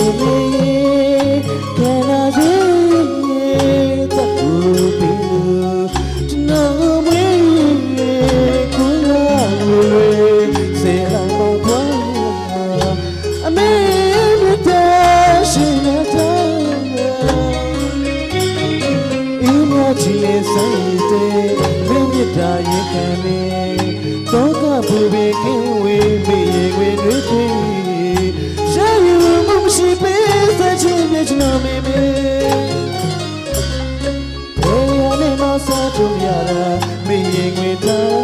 Oh, တာရင်ခံနေတော့ကပူပေကင်းဝေးမိရင်ဝင်တွေးထွေးရှာယူမှုမရှိပေးစချင်ပြချင်မေမေဘယ်ရနေမစားကြရတာမင်းရင်ဝင်တော့တာ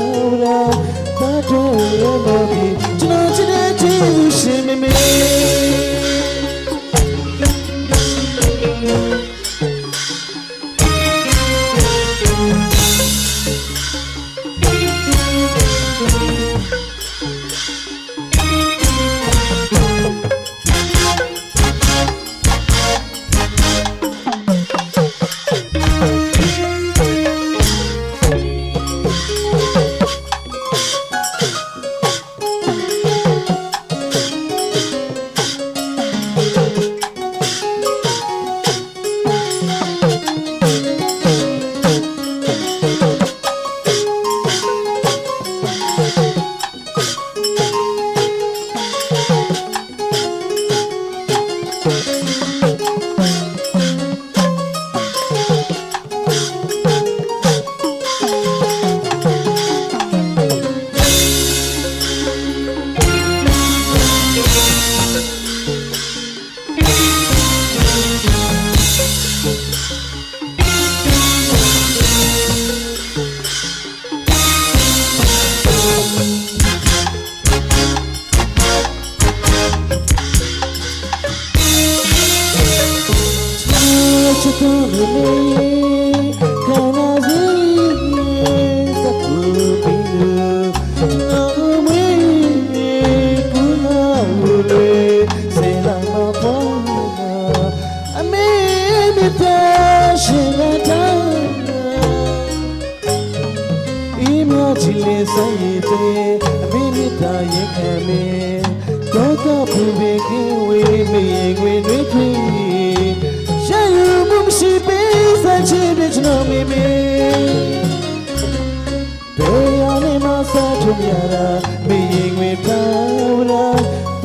ရှင်တဲ့အင်းမြချီလေးဆိုင်ရည်တဲ့အမေမြတ်တာရင်ခံမေတော့ကဖူပေကင်းဝေးမေငွေတွေထွေးရယူမှုမရှိ ပေးစချင်တဲ့ကျွန်တော်မေမေဘယ်ရနေမစားချင်ရတာမေငွေပြောင်းလာတ